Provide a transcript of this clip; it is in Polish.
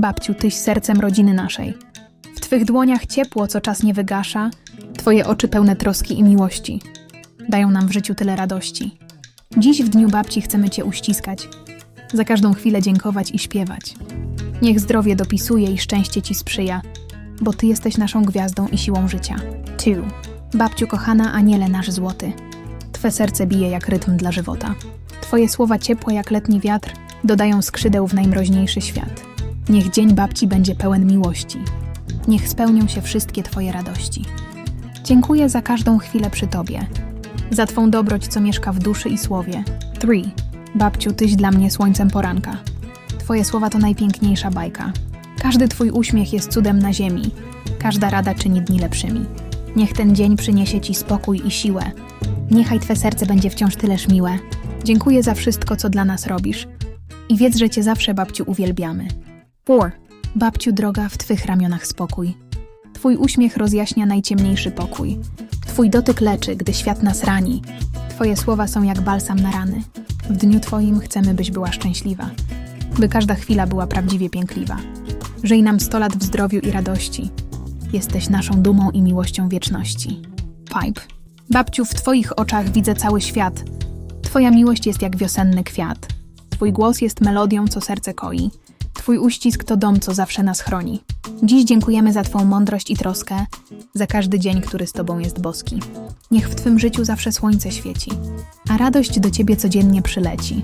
Babciu, tyś sercem rodziny naszej. W twych dłoniach ciepło, co czas nie wygasza, twoje oczy pełne troski i miłości. Dają nam w życiu tyle radości. Dziś w dniu babci chcemy cię uściskać, za każdą chwilę dziękować i śpiewać. Niech zdrowie dopisuje i szczęście ci sprzyja, bo ty jesteś naszą gwiazdą i siłą życia. Two. Babciu kochana, aniele nasz złoty. Twe serce bije jak rytm dla żywota. Twoje słowa ciepłe jak letni wiatr dodają skrzydeł w najmroźniejszy świat. Niech dzień babci będzie pełen miłości. Niech spełnią się wszystkie Twoje radości. Dziękuję za każdą chwilę przy Tobie, za Twą dobroć, co mieszka w duszy i słowie. 3. Babciu, Tyś dla mnie słońcem poranka. Twoje słowa to najpiękniejsza bajka. Każdy Twój uśmiech jest cudem na ziemi. Każda rada czyni dni lepszymi. Niech ten dzień przyniesie Ci spokój i siłę. Niechaj Twe serce będzie wciąż tyleż miłe. Dziękuję za wszystko, co dla nas robisz. I wiedz, że Cię zawsze, babciu, uwielbiamy. 4. Babciu droga, w Twych ramionach spokój. Twój uśmiech rozjaśnia najciemniejszy pokój. Twój dotyk leczy, gdy świat nas rani. Twoje słowa są jak balsam na rany. W dniu Twoim chcemy, byś była szczęśliwa. By każda chwila była prawdziwie piękliwa. Żyj nam sto lat w zdrowiu i radości. Jesteś naszą dumą i miłością wieczności. Pipe. Babciu, w Twoich oczach widzę cały świat. Twoja miłość jest jak wiosenny kwiat. Twój głos jest melodią, co serce koi. Twój uścisk to dom, co zawsze nas chroni. Dziś dziękujemy za Twą mądrość i troskę, za każdy dzień, który z Tobą jest boski. Niech w Twym życiu zawsze słońce świeci, a radość do Ciebie codziennie przyleci.